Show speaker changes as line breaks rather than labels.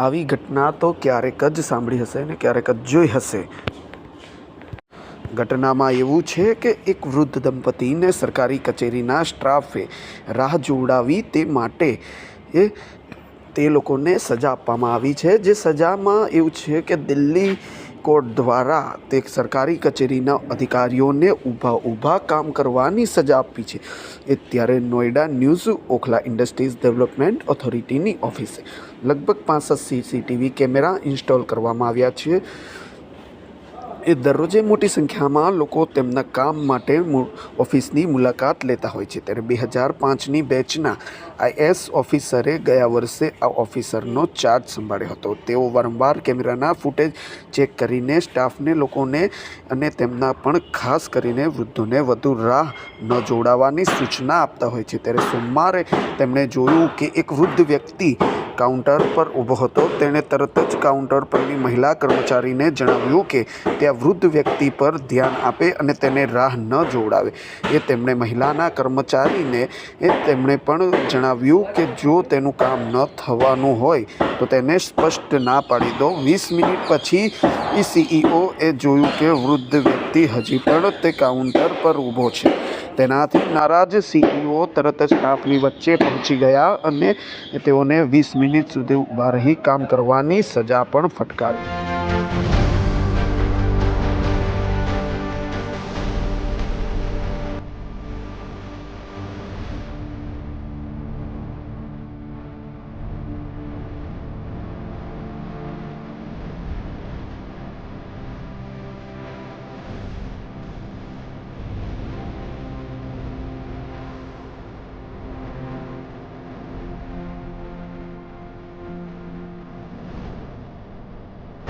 આવી ઘટના તો ક્યારેક જ સાંભળી હશે અને ક્યારેક જ જોઈ હશે. ઘટનામાં એવું છે કે એક વૃદ્ધ દંપતીને સરકારી કચેરીના સ્ટાફે રાહ જોડાવી તે માટે એ તે લોકોને સજા આપવામાં આવી છે. જે સજામાં એવું છે કે દિલ્હી કોર્ટ દ્વારા તે સરકારી કચેરીના અધિકારીઓને ઊભા ઊભા કામ કરવાની સજા આપી છે. એ ત્યારે Noida news, Okhla industries development ઓથોરિટીની ઓફિસે લગભગ પાંસઠ સીસીટીવી કેમેરા ઇન્સ્ટોલ કરવામાં આવ્યા છે. એ દરરોજે મોટી સંખ્યામાં લોકો તેમના કામ માટે ઓફિસની મુલાકાત લેતા હોય છે. ત્યારે બે હજાર પાંચની બેચના આઈએસ ઓફિસરે ગયા વર્ષે આ ઓફિસરનો ચાર્જ સંભાળ્યો હતો. તેઓ વારંવાર કેમેરાના ફૂટેજ ચેક કરીને સ્ટાફને, લોકોને અને તેમના પણ ખાસ કરીને વૃદ્ધોને વધુ રાહ ન જોડાવાની સૂચના આપતા હોય છે. ત્યારે સોમવારે તેમણે જોયું કે એક વૃદ્ધ વ્યક્તિ કાઉન્ટર પર ઊભો હતો. તેણે તરત જ કાઉન્ટર પરની મહિલા કર્મચારીને જણાવ્યું કે તે આ વૃદ્ધ વ્યક્તિ પર ધ્યાન આપે અને તેને રાહ ન જોડાવે એ તેમણે મહિલાના કર્મચારીને, એ તેમણે પણ જણાવ્યું કે જો તેનું કામ ન થવાનું હોય, તો તેને સ્પષ્ટ ના પાડી દો. વીસ મિનિટ પછી ઈ સીઈઓ એ જોયું કે વૃદ્ધ વ્યક્તિ હજી પણ તે કાઉન્ટર પર ઊભો છે. તેનાથી નારાજ સીઈઓ તરત જ સ્ટાફની વચ્ચે પહોંચી ગયા અને તેઓને વીસ મિનિટ સુધી ઊભા રહી કામ કરવાની સજા પણ ફટકારી.